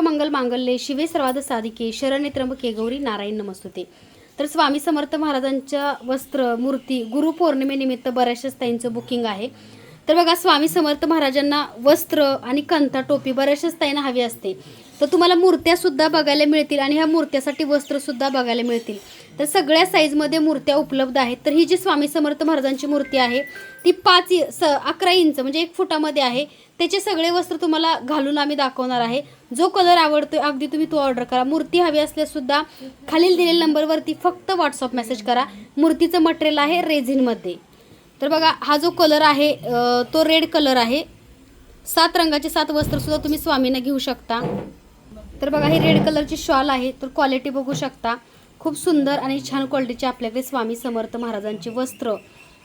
मंगल मांगल्ये शिवे सर्वाद साधिके शरणे त्र्यंबके गौरी नारायण नमस्तुते. तर स्वामी समर्थ महाराजांच्या वस्त्र मूर्ती गुरुपौर्णिमेनिमित्त बऱ्याचशाच ताईंचं बुकिंग आहे. तर बघा स्वामी समर्थ महाराजांना वस्त्र आणि कंथा टोपी बऱ्याचशाच ताईंना हवी असते. तर तुम्हाला मूर्त्या सुद्धा बघायला मिळतील आणि ह्या मूर्त्यासाठी वस्त्र सुद्धा बघायला मिळतील. तर सगळ्या साईजमध्ये मूर्त्या उपलब्ध आहेत. तर ही जी स्वामी समर्थ महाराजांची मूर्ती आहे ती पाच इ- स अकरा इंच म्हणजे एक फुटामध्ये आहे. त्याचे सगळे वस्त्र तुम्हाला घालून आम्ही दाखवणार आहे. जो कलर आवडतो अगदी तुम्ही तो ऑर्डर करा. मूर्ती हवी असल्याससुद्धा खालील दिलेल्या नंबरवरती फक्त व्हॉट्सअप मेसेज करा. मूर्तीचं मटेरियल आहे रेझिनमध्ये तर बघा हा जो कलर आहे तो रेड कलर आहे. सात रंगाचे सात वस्त्रसुद्धा तुम्ही स्वामींना घेऊ शकता. तर बघा ही रेड कलरची शॉल आहे. तर क्वालिटी बघू शकता. खूप सुंदर आणि छान क्वालिटीचे आपल्याकडे स्वामी समर्थ महाराजांची वस्त्र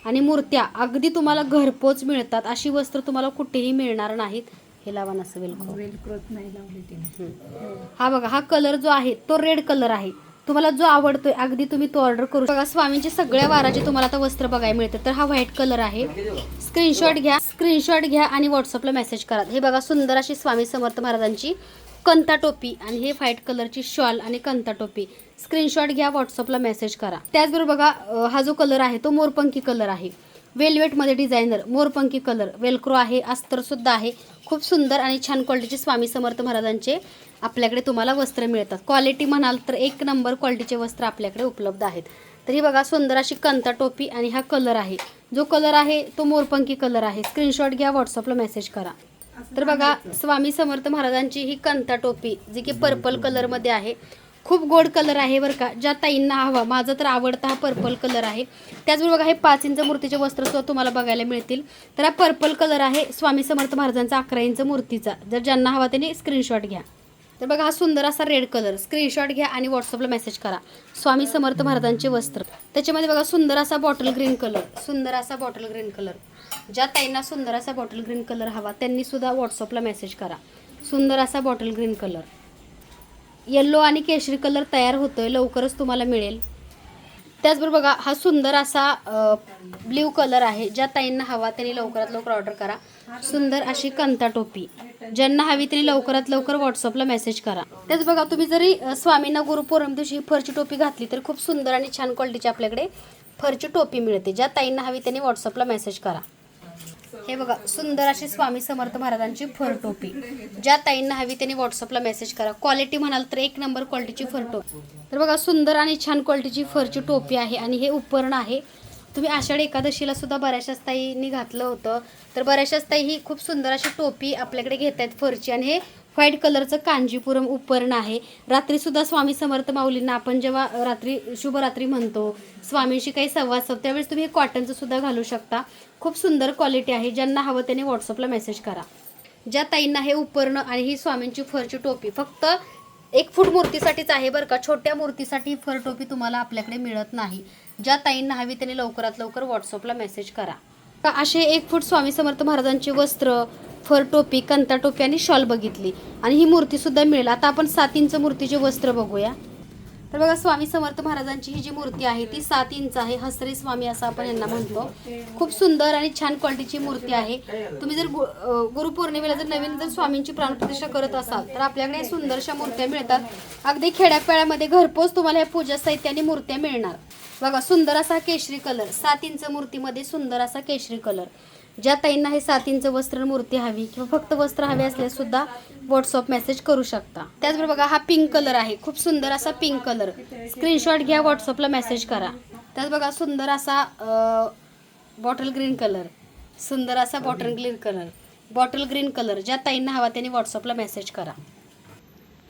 आणि मूर्त्या. अगदी तुम्हाला घरपोच मिळतात. अशी वस्त्र तुम्हाला कुठेही मिळणार नाहीत. हे लावा नसं वेलक्रो वेलक्रोत नाही लावली तिने. हा बघा हा कलर जो आहे तो रेड कलर आहे. तुम्हाला जो आवडतोय अगदी तुम्ही तो ऑर्डर करू बघा स्वामींचे सगळ्या वाराचे तुम्हाला आता वस्त्र बघायला मिळते तर हा व्हाईट कलर आहे. स्क्रीनशॉट घ्या. स्क्रीनशॉट घ्या आणि व्हॉट्सअपला मेसेज करा. हे बघा सुंदर अशी स्वामी समर्थ महाराजांची कंता टोपी आणि हे व्हाईट कलरची शॉल आणि कंता टोपी. स्क्रीनशॉट घ्या व्हॉट्सअपला मेसेज करा. त्याचबरोबर बघा हा जो कलर आहे तो मोरपंखी कलर आहे. वेलवेटमध्ये डिझायनर मोरपंखी कलर वेलक्रो आहे अस्तरसुद्धा आहे. खूप सुंदर आणि छान क्वालिटीचे स्वामी समर्थ महाराजांचे आपल्याकडे तुम्हाला वस्त्र मिळतात. क्वालिटी म्हणाल तर एक नंबर क्वालिटीचे वस्त्र आपल्याकडे उपलब्ध आहेत. तर ही बघा सुंदर अशी कंता टोपी आणि हा कलर आहे. जो कलर आहे तो मोरपंखी कलर आहे. स्क्रीनशॉट घ्या व्हॉट्सअपला मेसेज करा. तर बघा स्वामी समर्थ महाराजांची ही कंता टोपी जी की पर्पल कलरमध्ये आहे खूप गोड कलर आहे बरं का. ज्या ताईंना हवा माझा तर आवडता हा पर्पल कलर आहे. त्याचबरोबर बघा हे पाच इंच मूर्तीचे वस्त्र सुद्धा तुम्हाला बघायला मिळतील. तर हा पर्पल कलर आहे स्वामी समर्थ महाराजांचा अकरा इंच मूर्तीचा. जर ज्यांना हवा त्यांनी स्क्रीनशॉट घ्या. तर बघा हा सुंदर असा रेड कलर स्क्रीनशॉट घ्या आणि व्हॉट्सअपला मेसेज करा. स्वामी समर्थ महाराजांचे वस्त्र. त्याच्यामध्ये बघा सुंदर असा बॉटल ग्रीन कलर सुंदर असा बॉटल ग्रीन कलर ज्या ताईंना सुंदर असा बॉटल ग्रीन कलर हवा त्यांनी सुद्धा व्हॉट्सअपला मेसेज करा. सुंदर असा बॉटल ग्रीन कलर येल्लो आणि केशरी कलर तयार होतोय लवकरच तुम्हाला मिळेल. त्याचबरोबर बघा हा सुंदर असा ब्ल्यू कलर आहे. ज्या ताईंना हवा त्यांनी लवकरात लवकर ऑर्डर करा. सुंदर अशी कंता टोपी. ज्यांना हवी त्यांनी लवकरात लवकर व्हॉट्सअपला मेसेज करा. त्याच बघा तुम्ही जरी अ, स्वामींना गुरुपौर्णिमे दिवशी ही फरची टोपी घातली तर खूप सुंदर आणि छान क्वालिटीची आपल्याकडे फरची टोपी मिळते. ज्या ताईंना हवी त्यांनी व्हॉट्सअपला मेसेज करा. हे बघा सुंदर अशी स्वामी समर्थ महाराजांची फर टोपी. ज्या ताईंना हवी त्यांनी व्हॉट्सअपला मेसेज करा. क्वालिटी म्हणाल तर एक नंबर क्वालिटीची फर टोपी. तर बघा सुंदर आणि छान क्वालिटीची फरची टोपी आहे आणि हे उपरण आहे. तुम्ही आषाढी एकादशीला सुद्धा बऱ्याचशाच ताईंनी घातलं होतं. तर बऱ्याचशाच ताई ही खूप सुंदर अशी टोपी आपल्याकडे घेत आहेत फरची आणि हे व्हाईट कलरचं कांजीपुरम उपरण आहे. रात्रीसुद्धा स्वामी समर्थ माऊलींना आपण जेव्हा रात्री शुभरात्री म्हणतो स्वामींशी काही संवाद साधतो त्यावेळेस तुम्ही हे कॉटनचं सुद्धा घालू शकता. खूप सुंदर क्वालिटी आहे. ज्यांना हवं त्याने व्हॉट्सअपला मेसेज करा. ज्या ताईंना हे उपरणं आणि ही स्वामींची फरची टोपी फक्त एक फूट मूर्तीसाठीच आहे बरं का छोट्या मूर्तीसाठी फर टोपी तुम्हाला आपल्याकडे मिळत नाही. ज्या ताईंना हवी त्यांनी लवकरात लवकर व्हॉट्सअपला मेसेज करा. का असे एक फूट स्वामी समर्थ महाराजांची वस्त्र फर टोपी कंता टोपी आणि शॉल बघितली. आणि ही मूर्ती सुद्धा मिळेल. आता आपण सात इंच मूर्तीचे वस्त्र बघूया. तर बघा स्वामी समर्थ महाराजांची ही जी मूर्ती आहे ती सात इंच आहे. हसरे स्वामी असं आपण यांना म्हणतो. खूप सुंदर आणि छान क्वालिटीची मूर्ती आहे. तुम्ही जर गु- गुरुपौर्णिमेला जर नवीन जर स्वामींची प्राणप्रतिष्ठा करत असाल तर आपल्याकडे सुंदरशा मूर्त्या मिळतात. अगदी खेड्यापेळ्यामध्ये घरपोच तुम्हाला ह्या पूजा साहित्याने मूर्त्या मिळणार. बघा सुंदर असा केशरी कलर. सात इंच मूर्तीमध्ये सुंदर असा केशरी कलर. ज्या ताईंना हे सात इंच वस्त्र मूर्ती हवी किंवा फक्त वस्त्र हवे असल्यास सुद्धा व्हॉट्सअप मेसेज करू शकता. त्याचबरोबर बघा हा पिंक कलर आहे. खूप सुंदर असा पिंक कलर स्क्रीनशॉट घ्या व्हॉट्सअपला मेसेज करा. त्याच बघा सुंदर असा बॉटल ग्रीन कलर सुंदर असा bottle green colour bottle green colour ज्या ताईंना हवा त्यांनी व्हॉट्सअपला मेसेज करा.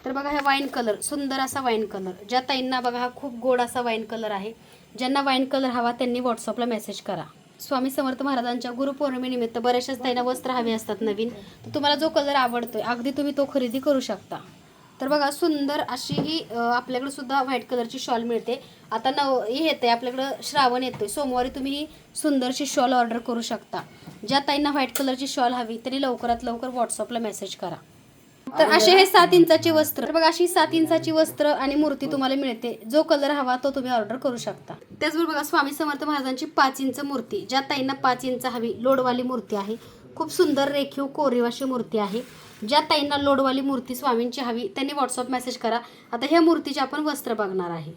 तर बघा हा वाईन कलर सुंदर असा वाईन कलर ज्या ताईंना बघा हा खूप गोड असा वाईन कलर आहे. ज्यांना वाईन कलर हवा त्यांनी व्हॉट्सअपला मेसेज करा. स्वामी समर्थ महाराजांच्या गुरुपौर्णिमेनिमित्त बऱ्याचशाच ताईंना वस्त्र हवे असतात नवीन. तर तुम्हाला जो कलर आवडतोय अगदी तुम्ही तो खरेदी करू शकता. तर बघा सुंदर अशी ही आपल्याकडे सुद्धा व्हाईट कलरची शॉल मिळते. आता नव येते आपल्याकडं श्रावण येतोय. सोमवारी तुम्ही ही सुंदरशी शॉल ऑर्डर करू शकता. ज्या ताईंना व्हाईट कलरची शॉल हवी तरी लवकरात लवकर व्हॉट्सअपला मेसेज करा. तर असे हे सात इंचाचे वस्त्र. तर बघा अशी सात इंचाची वस्त्र आणि मूर्ती तुम्हाला मिळते. जो कलर हवा तो तुम्ही ऑर्डर करू शकता. त्याचबरोबर बघा स्वामी समर्थ महाराजांची पाच इंच मूर्ती. ज्या ताईंना पाच इंच हवी लोडवाली मूर्ती आहे. खूप सुंदर रेखीव कोरीव अशी मूर्ती आहे. ज्या ताईंना लोडवाली मूर्ती स्वामींची हवी त्यांनी व्हॉट्सअप मेसेज करा. आता ह्या मूर्तीचे आपण वस्त्र बघणार आहे.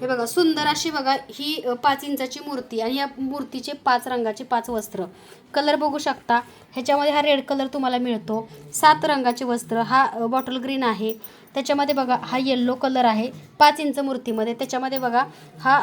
हे बघा सुंदर अशी बघा ही पाच इंचाची मूर्ती आणि या मूर्तीचे पाच रंगाचे पाच वस्त्र. कलर बघू शकता. ह्याच्यामध्ये हा रेड कलर तुम्हाला मिळतो. सात रंगाचे वस्त्र. हा बॉटल ग्रीन आहे. त्याच्यामध्ये बघा हा येल्लो कलर आहे. पाच इंच मूर्तीमध्ये. त्याच्यामध्ये बघा हा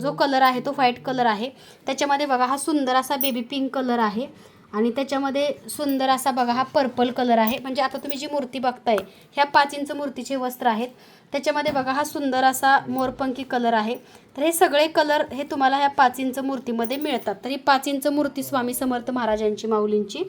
जो कलर आहे तो व्हाईट कलर आहे. त्याच्यामध्ये बघा हा सुंदर असा बेबी पिंक कलर आहे. आणि त्याच्यामध्ये सुंदर असा बघा हा पर्पल कलर आहे. म्हणजे आता तुम्ही जी मूर्ती बघताय ह्या पाच इंच मूर्तीचे वस्त्र आहेत. त्याच्यामध्ये बघा हा सुंदर असा मोरपंखी कलर आहे. तर हे सगळे कलर हे तुम्हाला ह्या पाच इंच मूर्तीमध्ये मिळतात. तर ही पाच इंच मूर्ती स्वामी समर्थ महाराजांची माऊलींची.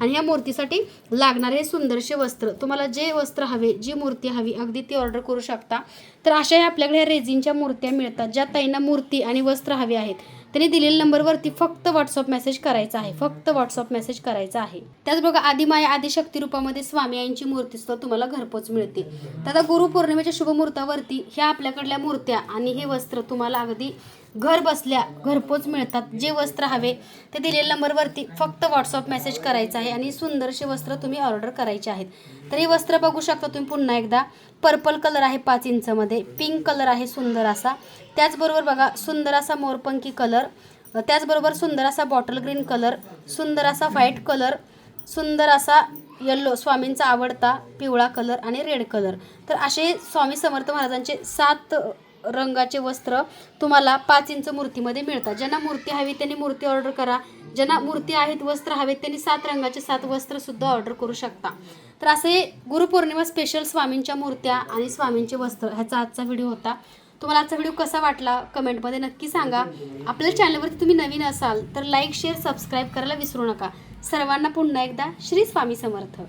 आणि ह्या मूर्तीसाठी लागणारे हे सुंदरसे वस्त्र तुम्हाला जे वस्त्र हवे जी मूर्ती हवी अगदी ती ऑर्डर करू शकता. तर अशा आपल्याकडे ह्या रेझिनच्या मूर्त्या मिळतात ज्या ताईंना मूर्ती आणि वस्त्र हवे आहेत. त्यांनी दिलेल्या नंबरवरती फक्त व्हॉट्सअप मेसेज करायचा आहे. फक्त व्हॉट्सअप मेसेज करायचा आहे. त्याच बघा आदिमाया आदिशक्ती रूपामध्ये स्वामी यांची मूर्ती सुद्धा तुम्हाला घरपोच मिळते. तर आता गुरुपौर्णिमेच्या शुभमुहूर्तावरती ह्या आपल्याकडल्या मूर्त्या आणि हे वस्त्र तुम्हाला अगदी घर बसल्या घरपोच मिळतात. जे वस्त्र हवे ते दिलेल्या नंबरवरती फक्त व्हॉट्सअप मेसेज करायचा आहे आणि सुंदरशी वस्त्र तुम्ही ऑर्डर करायचे आहेत. तर हे वस्त्र बघू शकता तुम्ही पुन्हा एकदा. पर्पल कलर आहे पाच इंचमध्ये पिंक कलर आहे सुंदर असा. त्याचबरोबर बघा सुंदर असा मोरपंखी कलर त्याचबरोबर सुंदर असा बॉटल ग्रीन कलर सुंदर असा व्हाईट कलर सुंदर असा येल्लो स्वामींचा आवडता पिवळा कलर आणि रेड कलर तर असे स्वामी समर्थ महाराजांचे सात रंगाचे वस्त्र तुम्हाला पाच इंच मूर्तीमध्ये मिळतात. ज्यांना मूर्ती हवी त्यांनी मूर्ती ऑर्डर करा. ज्यांना मूर्ती आहेत वस्त्र हवेत त्यांनी सात रंगाचे सात वस्त्रसुद्धा ऑर्डर करू शकता. तर असे गुरुपौर्णिमा स्पेशल स्वामींच्या मूर्त्या आणि स्वामींचे वस्त्र ह्याचा आजचा व्हिडिओ होता. तुम्हाला आजचा व्हिडिओ कसा वाटला? कमेंटमध्ये नक्की सांगा. आपल्या चॅनलवरती तुम्ही नवीन असाल तर लाईक शेअर सबस्क्राईब करायला विसरू नका. सर्वांना पुन्हा एकदा श्री स्वामी समर्थ.